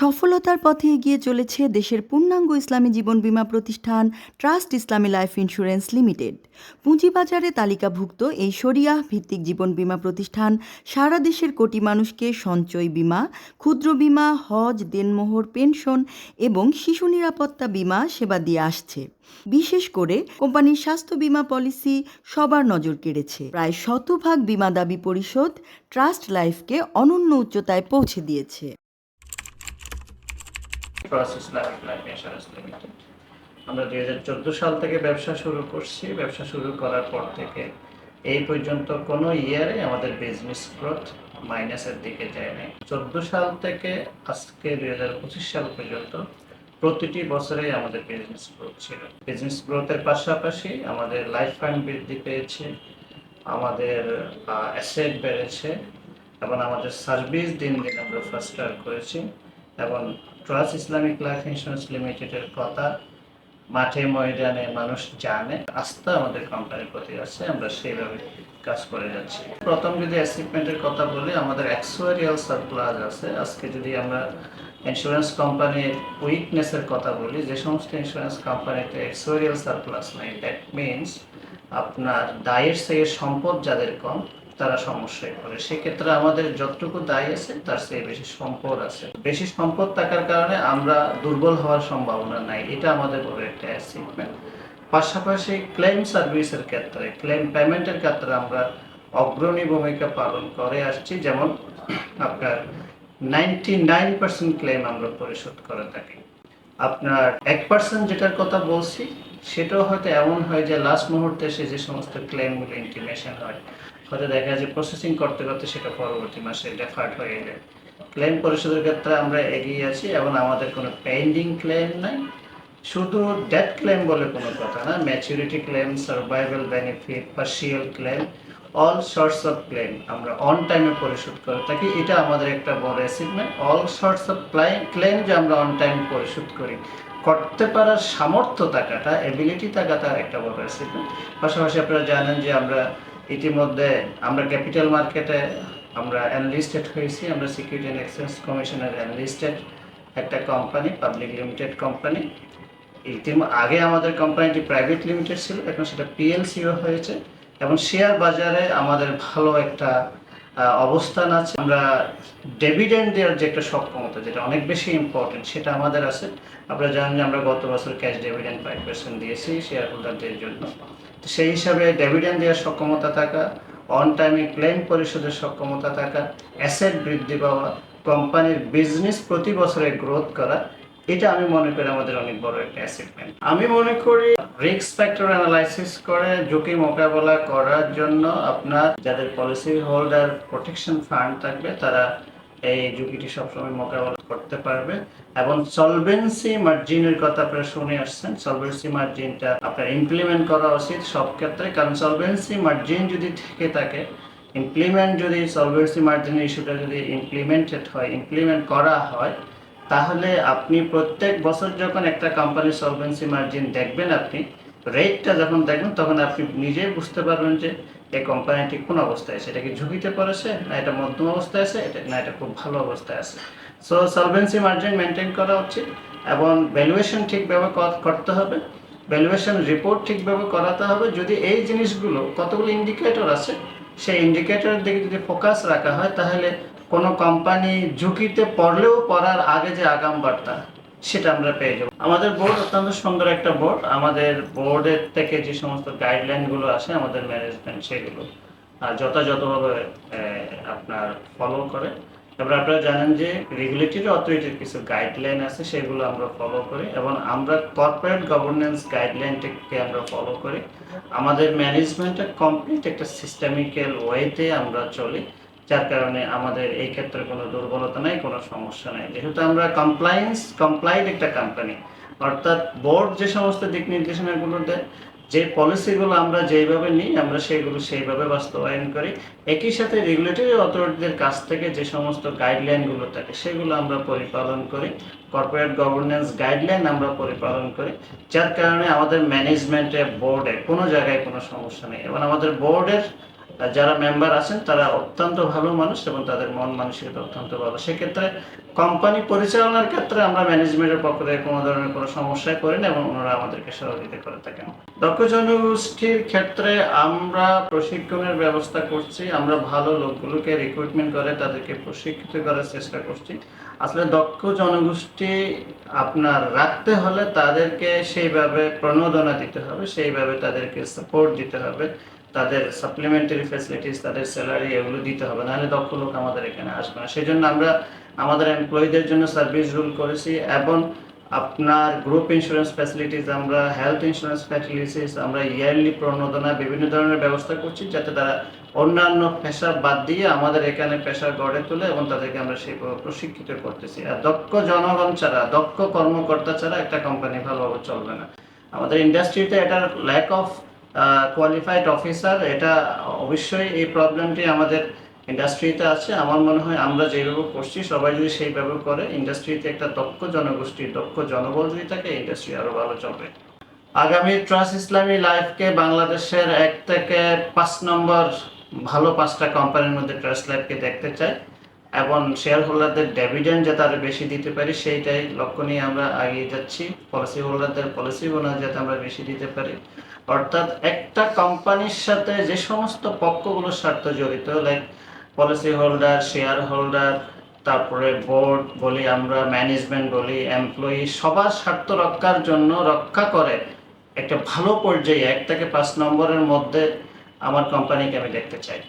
সফলতার পথে এগিয়ে চলেছে দেশের পূর্ণাঙ্গ ইসলামী জীবন বীমা প্রতিষ্ঠান ট্রাস্ট ইসলামী লাইফ ইন্স্যুরেন্স লিমিটেড। পুঁজিবাজারে তালিকাভুক্ত এই শরিয়াহ ভিত্তিক জীবন বীমা প্রতিষ্ঠান সারা দেশের কোটি মানুষকে সঞ্চয় বীমা, ক্ষুদ্র বীমা, হজ, দেনমোহর, পেনশন এবং শিশু নিরাপত্তা বীমা সেবা দিয়ে আসছে। বিশেষ করে কোম্পানির স্বাস্থ্য বীমা পলিসি সবার নজর কেড়েছে। প্রায় শতভাগ বীমা দাবি পরিশোধ ট্রাস্ট লাইফকে অনন্য উচ্চতায় পৌঁছে দিয়েছে। Trust Islamic life insurance limited আমরা দুই হাজার চোদ্দ সাল থেকে ব্যবসা শুরু করছি। ব্যবসা শুরু করার পর থেকে এই পর্যন্ত কোনো ইয়ারে আমাদের বিজনেস গ্রোথ মাইনাসের দিকে যায় নাই চোদ্দ সাল থেকে আজকে দুই হাজার পঁচিশ সাল পর্যন্ত প্রতিটি বছরেই আমাদের বিজনেস গ্রোথ ছিল। বিজনেস গ্রোথের পাশাপাশি আমাদের লাইফ ফান্ড বৃদ্ধি পেয়েছে, আমাদের অ্যাসেট বেড়েছে, এবং আমাদের সার্ভিস দিন দিন আমরা ফাস্টার করেছি, এবং ট্রাস্ট ইসলামিক লাইফ ইন্স্যুরেন্স লিমিটেডের কথা মাঠে ময়দানে মানুষ জানে, আস্থা আমাদের কোম্পানির প্রতি আছে, আমরা সেইভাবে কাজ করে যাচ্ছি। প্রথম যদি অ্যাচিভমেন্টের কথা বলি, আমাদের অ্যাক্সুয়ারিয়াল সারপ্লাস আছে। আজকে যদি আমরা ইন্স্যুরেন্স কোম্পানির উইকনেসের কথা বলি, যে সমস্ত ইন্স্যুরেন্স কোম্পানিতে অ্যাক্সুয়ারিয়াল সারপ্লাস নেই দ্যাট মিনস আপনার দায়ের থেকে সম্পদ যাদের কম তারা সমস্যায় পড়ে। সেক্ষেত্রে আমাদের যতটুকু দায় আছে, তার চেয়ে বেশি সম্পদ আছে। বেশি সম্পদ থাকার কারণে আমরা দুর্বল হওয়ার সম্ভাবনা নাই। এটা আমাদের বড় একটা অ্যাচিভমেন্ট পাশাপাশি ক্লেম সার্ভিসের ক্ষেত্রে ক্লেম পেমেন্টের ক্ষেত্রে আমরা অগ্রণী ভূমিকা পালন করে আসছি। যেমন আপনার নাইনটি নাইন পার্সেন্ট ক্লেম আমরা পরিশোধ করে থাকি। আপনার এক পার্সেন্ট যেটার কথা বলছি সেটাও হয়তো এমন হয় যে লাস্ট মুহূর্তে এসে যে সমস্ত ক্লেমগুলো ইন্টিমেশন হয়, হয়তো দেখা যায় যে প্রসেসিং করতে করতে সেটা পরবর্তী মাসে ডেফার্ট হয়ে যায়। ক্লেম পরিশোধের ক্ষেত্রে আমরা এগিয়ে আছি এবং আমাদের কোনো পেন্ডিং ক্লেম নাই, শুধু ডেথ ক্লেম বলে কোনো কথা না maturity claim survival benefit partial claim all sorts of claim আমরা অন টাইমে পরিশোধ করে থাকি। এটা আমাদের একটা বড় achievement all sorts of claim যে আমরা অন টাইম পরিশোধ করি করতে পারার সামর্থ্য থাকাটা এবিলিটি থাকাটা একটা বড় ছিল পাশাপাশি আপনারা জানেন যে আমরা ইতিমধ্যে, আমরা ক্যাপিটাল মার্কেটে আমরা অ্যানলিস্টেড হয়েছি। আমরা সিকিউরিটি অ্যান্ড এক্সচেঞ্জ কমিশনের অ্যানলিস্টেড একটা কোম্পানি পাবলিক লিমিটেড কোম্পানি ইতিম, আগে আমাদের কোম্পানিটি প্রাইভেট লিমিটেড ছিল, এখন সেটা পিএলসিও হয়েছে। এবং শেয়ার বাজারে আমাদের ভালো একটা অবস্থান আছে। আমরা ডেভিডেন্ড দেওয়ার যে একটা সক্ষমতা, যেটা অনেক বেশি ইম্পর্টেন্ট সেটা আমাদের আছে। আপনারা জানেন যে আমরা গত বছর ক্যাশ ডেভিডেন্ড ফাইভ পার্সেন্ট দিয়েছি শেয়ার হোল্ডারদের জন্য। তো সেই হিসাবে ডেভিডেন্ড দেওয়ার সক্ষমতা থাকা অন টাইমে ক্লেম পরিশোধের সক্ষমতা থাকা অ্যাসেট বৃদ্ধি পাওয়া কোম্পানির বিজনেস প্রতি বছরে গ্রোথ করা এটা আমি মনে করি আমাদের অনেক বড় একটা অ্যাচিভমেন্ট আমি মনে করি রিস্ক ফ্যাক্টর অ্যানালাইসিস করে, ঝুঁকি মোকাবেলা করার জন্য আপনার যাদের পলিসি হোল্ডার প্রোটেকশন ফান্ড থাকবে, তারা এই ঝুঁকিটি সবসময় মোকাবেলা করতে পারবে। এবং সলভেন্সি মার্জিনের কথা আপনারা শুনে আসছেন। সলভেন্সি মার্জিনটা আপনার ইমপ্লিমেন্ট করা উচিত সব ক্ষেত্রে। কারণ সলভেন্সি মার্জিন যদি থেকে থাকে ইমপ্লিমেন্ট যদি সলভেন্সি মার্জিনের ইস্যুটা যদি ইমপ্লিমেন্টেড হয় ইমপ্লিমেন্ট করা হয় তাহলে আপনি প্রত্যেক বছর যখন একটা কোম্পানির সলভেন্সি মার্জিন দেখবেন আপনি রেটটা যখন দেখবেন, তখন আপনি নিজেই বুঝতে পারবেন যে এই কোম্পানিটি কোন অবস্থায় আছে। এটা কি ঝুঁকিতে পড়েছে, না এটা মধ্যম অবস্থায় আছে, এটা না এটা খুব ভালো অবস্থায় আছে। সো সলভেন্সি মার্জিন মেনটেন করা উচিত এবং ভ্যালুয়েশন ঠিকভাবে কর- করতে হবে। ভ্যালুয়েশন রিপোর্ট ঠিকভাবে করাতে হবে। যদি এই জিনিসগুলো কতগুলো ইন্ডিকেটর আছে, সেই ইন্ডিকেটরের দিকে যদি ফোকাস রাখা হয়, তাহলে কোনো কোম্পানি ঝুঁকিতে পড়লেও পড়ার আগে যে আগাম বার্তা, সেটা আমরা পেয়ে যাব। আমাদের বোর্ড অত্যন্ত সুন্দর একটা বোর্ড আমাদের বোর্ডের থেকে যে সমস্ত গাইডলাইনগুলো আসে, আমাদের ম্যানেজমেন্ট সেগুলো যথাযথভাবে আপনার ফলো করে। এবার আপনারা জানেন যে রেগুলেটরি অথরিটির কিছু গাইডলাইন আছে, সেগুলো আমরা ফলো করি এবং আমরা কর্পোরেট গভর্নেন্স গাইডলাইনটাকে আমরা ফলো করি। আমাদের ম্যানেজমেন্টের কমপ্লিট একটা সিস্টেমিক্যাল ওয়েতে আমরা চলি। যার কারণে আমাদের এই ক্ষেত্রে কোনো দুর্বলতা নাই, কোনো সমস্যা নাই। যেহেতু আমরা কমপ্লায়েন্স কমপ্লাইড একটা কোম্পানি অর্থাৎ বোর্ড যে সমস্ত দিক নির্দেশনাগুলো দেয়, যে পলিসিগুলো আমরা যেইভাবে নিই, আমরা সেগুলো সেইভাবে বাস্তবায়ন করি। একই সাথে রেগুলেটরি অথরিটিদের কাছ থেকে যে সমস্ত গাইডলাইনগুলো থাকে, সেগুলো আমরা পরিপালন করি। কর্পোরেট গভর্নেন্স গাইডলাইন আমরা পরিপালন করি, যার কারণে আমাদের ম্যানেজমেন্টে বোর্ডে কোনো জায়গায় কোনো সমস্যা নেই। এবং আমাদের বোর্ডের আর যারা মেম্বার আছেন, তারা অত্যন্ত ভালো মানুষ এবং তাদের মন মানসিকতা অত্যন্ত ভালো। সেক্ষেত্রে কোম্পানি পরিচালনার ক্ষেত্রে আমরা ম্যানেজমেন্টের পক্ষ থেকে কোনো ধরনের কোনো সমস্যায় করি না এবং ওনারা আমাদেরকে সহযোগিতা করে থাকেন। দক্ষ জনগোষ্ঠীর ক্ষেত্রে আমরা প্রশিক্ষণের ব্যবস্থা করছি, আমরা ভালো লোকগুলোকে রিক্রুটমেন্ট করে তাদেরকে প্রশিক্ষিত করার চেষ্টা করছি। আসলে দক্ষ জনগোষ্ঠী আপনার রাখতে হলে তাদেরকে সেইভাবে প্রণোদনা দিতে হবে, সেইভাবে তাদেরকে সাপোর্ট দিতে হবে। তাদের সাপ্লিমেন্টারি ফ্যাসিলিটিস তাদের স্যালারি এগুলো দিতে হবে। নাহলে দক্ষ লোক আমাদের এখানে আসবে না। সেই জন্য আমরা আমাদের এমপ্লয়ীদের জন্য সার্ভিস রুল করেছি এবং আপনার গ্রুপ ইন্স্যুরেন্স ফ্যাসিলিটিস আমরা হেলথ ইন্স্যুরেন্স ফ্যাসিলিটিস আমরা ইয়ারলি প্রণোদনা, বিভিন্ন ধরনের ব্যবস্থা করছি যাতে তারা অন্যান্য পেশা বাদ দিয়ে আমাদের এখানে পেশা গড়ে তোলে এবং তাদেরকে আমরা সেই প্রশিক্ষিত করতেছি। আর দক্ষ জনগণ ছাড়া, দক্ষ কর্মকর্তা ছাড়া একটা কোম্পানি ভালোভাবে চলবে না। আমাদের ইন্ডাস্ট্রিতে এটার ল্যাক অফ কোয়ালিফাইড অফিসার এটা অবশ্যই এই প্রবলেমটি আমাদের ইন্ডাস্ট্রিতে আছে। আমার মনে হয় আমরা যেভাবে করছি, সবাই যদি সেইভাবে করে ইন্ডাস্ট্রিতে একটা দক্ষ জনগোষ্ঠী, দক্ষ জনবল যদি থাকে ইন্ডাস্ট্রি আরও ভালো চলবে। আগামী ট্রাস্ট ইসলামী লাইফকে বাংলাদেশের এক থেকে পাঁচ নম্বর ভালো পাঁচটা কোম্পানির মধ্যে ট্রাস্ট লাইফকে দেখতে চাই। এবং শেয়ার হোল্ডারদের ডেভিডেন্ড যাতে আরও বেশি দিতে পারি, সেইটাই লক্ষ্য নিয়ে আমরা এগিয়ে যাচ্ছি। পলিসি হোল্ডারদের পলিসি বোনাস যাতে আমরা বেশি দিতে পারি। অর্থাৎ একটা কোম্পানির সাথে যে সমস্ত পক্ষগুলোর স্বার্থ জড়িত like policy holder share holder তারপরে বোর্ড বলি আমরা ম্যানেজমেন্ট বলি এমপ্লয়ি সবার স্বার্থ রক্ষার জন্য রক্ষা করে একটা ভালো পর্যায়ে এক থেকে পাঁচ নম্বরের মধ্যে আমার কোম্পানিকে আমি দেখতে চাই।